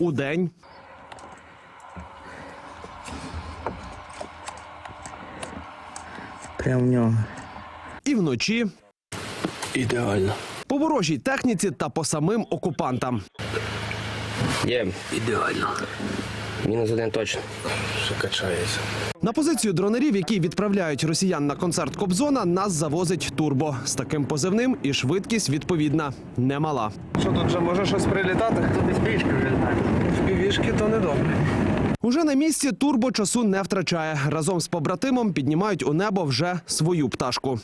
удень Прямо в нього. і вночі. Ідеально. По ворожій техніці та по самим окупантам. Є. Ідеально. Мінус один точно. Ще качається. На позицію дронерів, які відправляють росіян на концерт Кобзона, нас завозить турбо з таким позивним, і швидкість відповідна немала. Що тут вже може щось прилітати? Тут без пішки прилітати. В півішки то не добре. Уже на місці турбо часу не втрачає. Разом з побратимом піднімають у небо вже свою пташку.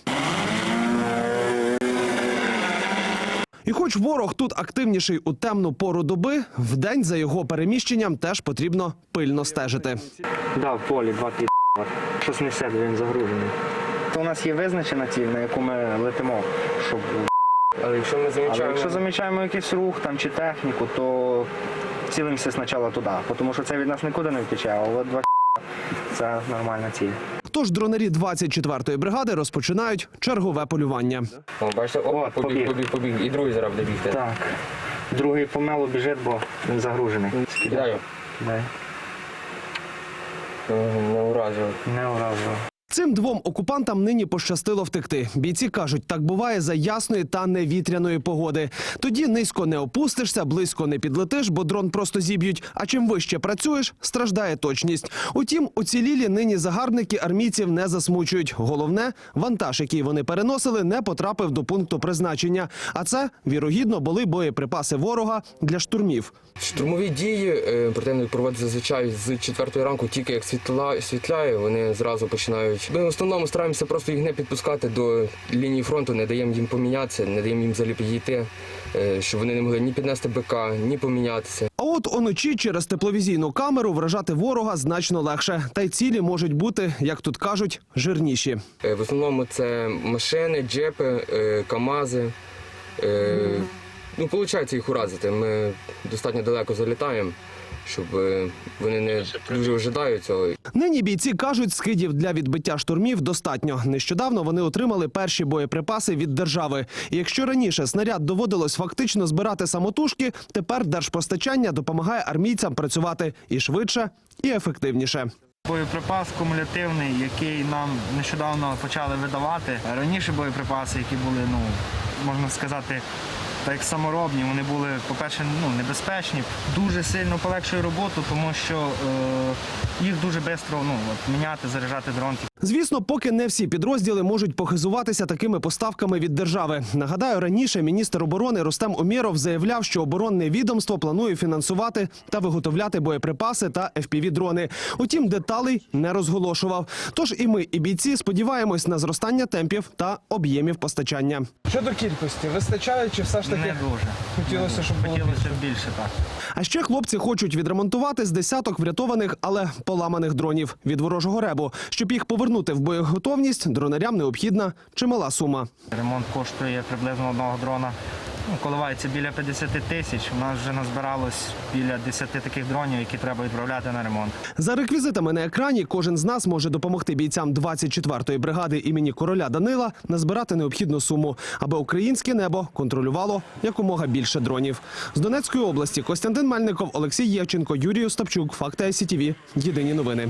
І хоч ворог тут активніший у темну пору доби, вдень за його переміщенням теж потрібно пильно стежити. Да, в полі два під. Щось несе, він загружений. То у нас є визначена ціль, на яку ми летимо, щоб. Але якщо ми Але замічаємо. якщо замічаємо якийсь рух там чи техніку, то цілимося спочатку туди, тому що це від нас нікуди не втече, а от два це нормальна ціль. Тож дронері 24-ї бригади розпочинають чергове полювання. О, бачите, о, побіг, побіг. побіг, побіг. І другий зараз буде бігти. Так. Другий помело біжить, бо він загружений. Кидаю. Дай. Не уразив. Не уразило. Цим двом окупантам нині пощастило втекти. Бійці кажуть, так буває за ясної та невітряної погоди. Тоді низько не опустишся, близько не підлетиш, бо дрон просто зіб'ють. А чим вище працюєш, страждає точність. Утім, уцілілі нині загарбники армійців не засмучують. Головне, вантаж, який вони переносили, не потрапив до пункту призначення. А це вірогідно були боєприпаси ворога для штурмів. Штурмові дії е, противник проводить зазвичай з 4 ранку, тільки як світла, світляє, вони зразу починають. Ми в основному стараємося просто їх не підпускати до лінії фронту, не даємо їм помінятися, не даємо їм взагалі підійти, е, щоб вони не могли ні піднести БК, ні помінятися. А от уночі через тепловізійну камеру вражати ворога значно легше. Та й цілі можуть бути, як тут кажуть, жирніші. Е, В основному це машини, джепи, е, КАМАЗи. Ну, виходить їх уразити. Ми достатньо далеко залітаємо, щоб е, вони не дуже ожидають цього. Нині бійці кажуть, скидів для відбиття штурмів достатньо. Нещодавно вони отримали перші боєприпаси від держави. І якщо раніше снаряд доводилось фактично збирати самотужки, тепер держпостачання допомагає армійцям працювати і швидше, і ефективніше. Боєприпас кумулятивний, який нам нещодавно почали видавати. Раніше боєприпаси, які були, ну можна сказати, так як саморобні, вони були, по-перше, ну, небезпечні, дуже сильно полегшує роботу, тому що е, їх дуже швидко ну, міняти, заряджати дрон. Звісно, поки не всі підрозділи можуть похизуватися такими поставками від держави. Нагадаю, раніше міністр оборони Рустем Умєров заявляв, що оборонне відомство планує фінансувати та виготовляти боєприпаси та FPV-дрони. Утім, деталей не розголошував. Тож і ми, і бійці сподіваємось на зростання темпів та об'ємів постачання. Щодо кількості, вистачає чи все ж таки Не дуже. хотілося, щоб було Хотілося більше? більше так. А ще хлопці хочуть відремонтувати з десяток врятованих, але поламаних дронів від ворожого ребу. Щоб їх повернути в боєготовність, дронарям необхідна чимала сума. Ремонт коштує приблизно одного дрона. Ну, коливається біля 50 тисяч. У нас вже назбиралось біля 10 таких дронів, які треба відправляти на ремонт. За реквізитами на екрані кожен з нас може допомогти бійцям 24-ї бригади імені короля Данила назбирати необхідну суму, аби українське небо контролювало якомога більше дронів. З Донецької області Костянтин Мельников, Олексій Євченко, Юрій Остапчук, Факти СІТВ. Єдині новини.